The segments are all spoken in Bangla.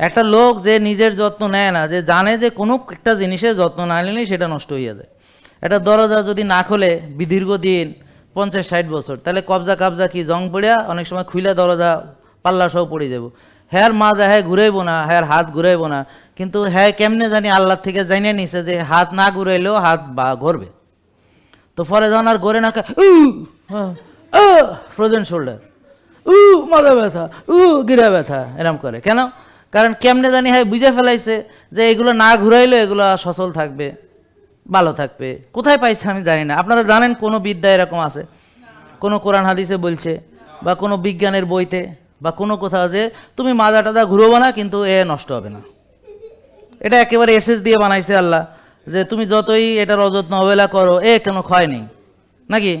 একটা লোক যে নিজের যত্ন নেয় না, যে জানে যে কোনো একটা জিনিসের যত্ন না নিলেই সেটা নষ্ট হয়ে যায়। একটা দরজা যদি না খোলে বি- দীর্ঘদিন পঞ্চাশ, ষাট বছর, তাহলে কবজা, কাবজা কি জং পড়িয়া অনেক সময় খুলে দরজা, পাল্লা সহ পড়ে যাব। হ্যার মাজা হ্যাঁ ঘুরাইবো না, হ্যার হাত ঘুরাইবো না, কিন্তু হ্যাঁ কেমনে জানি আল্লাহ থেকে জানিয়ে নিছে যে হাত না ঘুরাইলেও হাত বা ঘুরবে। তো পরে যখন আর গড়ে না ফ্রোজেন শোল্ডার উ, মাথা ব্যথা, উ, গিরা ব্যথা, এরম করে। কেন? কারণ কেমনে জানি হয় বুঝে ফেলাইছে যে এগুলো না ঘুরাইলে এগুলো সচল থাকবে, ভালো থাকবে। কোথায় পাইছে আমি জানি না। আপনারা জানেন কোনো বিদ্যা এরকম আছে? কোনো কোরআন হাদিসে বলছে বা কোনো বিজ্ঞানের বইতে বা কোনো কোথাও যে তুমি মাজা টাজা ঘুরোবো না কিন্তু এ নষ্ট হবে না। এটা একেবারে এসএস দিয়ে বানাইছে আল্লাহ যে তুমি যতই এটার অযত্ন অবহেলা করো, এ কেন ক্ষয় নেই? নাকি?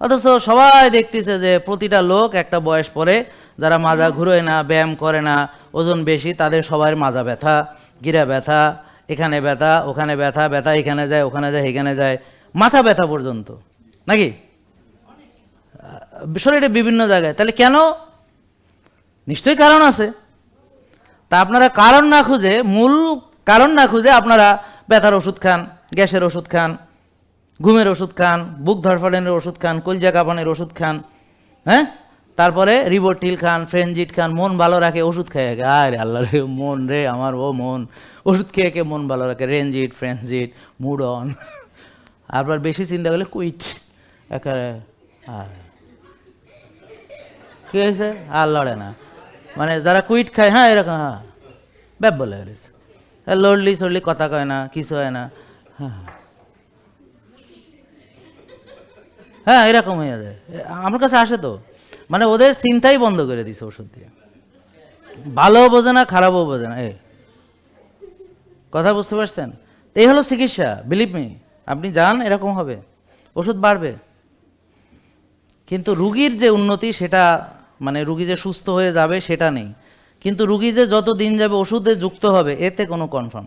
অথচ সবাই দেখতেছে যে প্রতিটা লোক একটা বয়স পরে যারা মাজা ঘুরোয় না, ব্যায়াম করে না ওজন বেশি, তাদের সবার মাজা ব্যথা, গিরা ব্যথা, এখানে ব্যথা, ওখানে ব্যথা ব্যথা এখানে যায়, ওখানে যায়, এখানে যায়, মাথা ব্যথা পর্যন্ত। নাকি? শরীরে বিভিন্ন জায়গায়। তাহলে কেন? নিশ্চয়ই কারণ আছে। তা আপনারা কারণ না খুঁজে, মূল কারণ না খুঁজে আপনারা ব্যথার ওষুধ খান, গ্যাসের ওষুধ খান, ঘুমের ওষুধ খান, বুক ধরফাড়ানোর ওষুধ খান, কলজা কাঁপানের ওষুধ খান হ্যাঁ? তারপরে রিবোটিল খান ফ্রেঞ্জিট খান, মন ভালো রাখে, ওষুধ খেয়ে আরে আল্লাহ রে, মন রে, আমার ও মন। ওষুধ খেয়ে খেয়ে মন ভালো রাখে। রেঞ্জিট ফ্রেঞ্জিট মুড অন। আবার বেশি চিন্তা করলে কুইট। একেবারে আয়। কি হয়েছে? আর লড়ে না। মানে যারা কুইট খায় হ্যাঁ এরকম হ্যাঁ। ব্যাপ বলে হ্যাঁ লড়লি সড়লি কথা কয় না, কিছু হয় না। হ্যাঁ। হ্যাঁ এরকম হয়ে যায়। আমার কাছে আসে তো। মানে ওদের চিন্তাই বন্ধ করে দিছে ওষুধ দিয়ে। ভালোও বোঝে না, খারাপও বোঝে না, এ। কথা বুঝতে পারছেন? এই হলো চিকিৎসা বিলিভ মি আপনি যান, এরকম হবে। ওষুধ বাড়বে। কিন্তু রুগীর যে উন্নতি, সেটা মানে রুগী যে সুস্থ হয়ে যাবে, সেটা নেই। কিন্তু রুগী যে যত দিন যাবে ওষুধে যুক্ত হবে, এতে কোনো কনফার্ম